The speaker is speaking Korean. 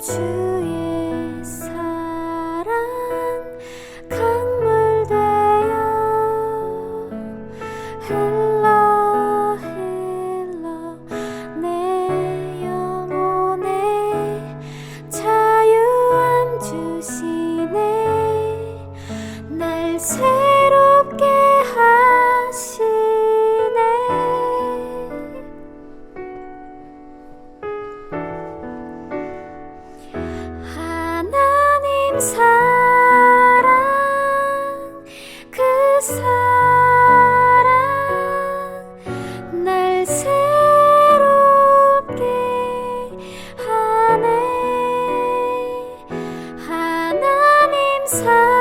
to 사랑 그 사랑 날 새롭게 하네. 하나님 사랑.